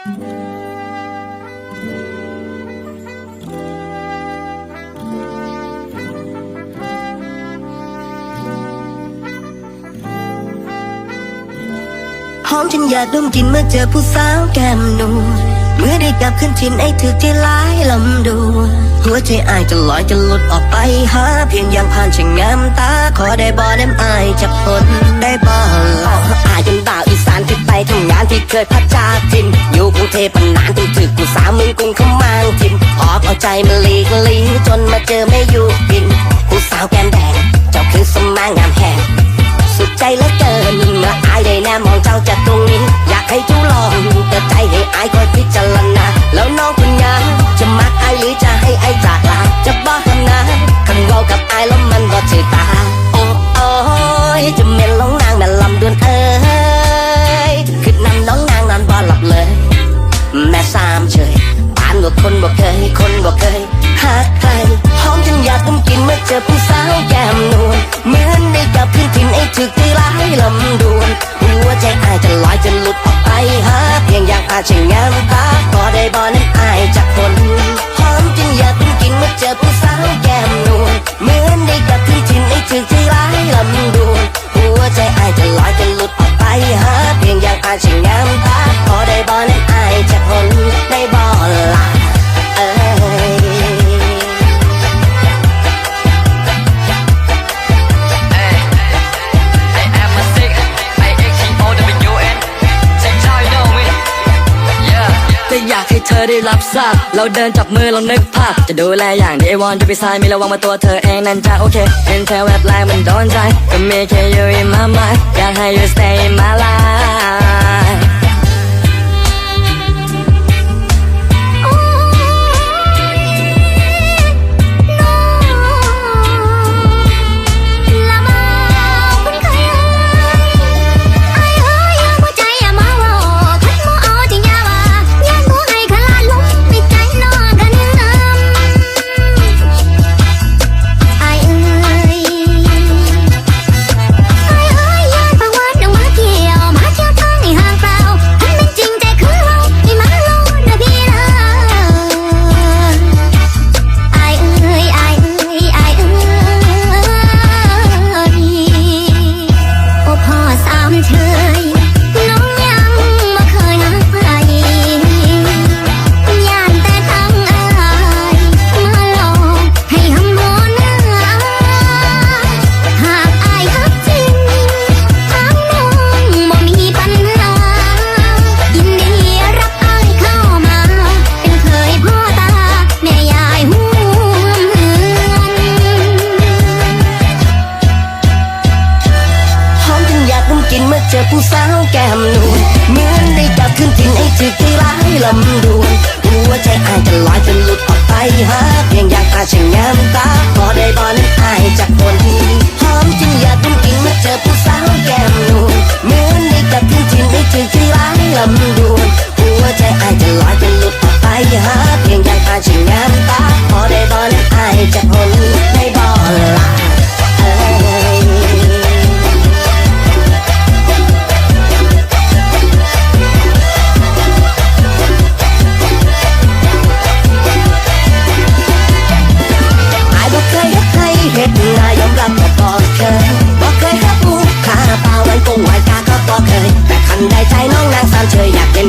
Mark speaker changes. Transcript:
Speaker 1: หอมฉันอยากดมกลินเมื่อเจอผู้สาวแก้มนูนเมื่อได้กลับขึ้นทินไอ้ถือที่ร้ายลำดูหัวใจอายจะลอยจะหลุดออกไปหาเพียงอยังผ่านช่างงามตา ขอได้บ่ได้มอายจากคนได้บ่ล่ะอายเป็นบ่าวอีสานที่ไปทำงานที่เคยพัดจาทิน เทพมานานจนถึกกูสาวมึงกุงเขามางทิมหอบเอาใจมาลีกลีจนมาเจอไม่อยู่กินกูสาวแก้มแดง เจ้าคือสมางามแหงสุดใจเหลือเกินเมื่ออายได้แนมมองเจ้าจากตรงนี้ อยากให้เจ้าลอง ผู้สาวแก้มนวลเหมือนได้กลับขึ้นถิ่นไอ้ถึกที่ร้ายลำดวนหัวใจอายจะลอยจะหลุดออกไปหาเพียงอยากอาช่างงา
Speaker 2: ให้เธอได้รับทราบ เราเดินจับมือลองนึกภาพ จะดูแลอย่างที่ไอวอนจะไปซายมีระวังมาตัวเธอเองนั่นจะโอเคเห็นเธอแวบแรกมันโดนใจก็มีแค่อยู่ in my mind อยากให้ you stay in my life
Speaker 3: กินเมื่อเจอ
Speaker 1: ผู้สาวแก้มนูนเหมือนได้กลับขึ้นถิ่นไอ้ถึกที่ร้ายลำดวนหัวใจอายจะลอยจนหลุดออกไปหาเพียงอยากตาช่างงามตา y la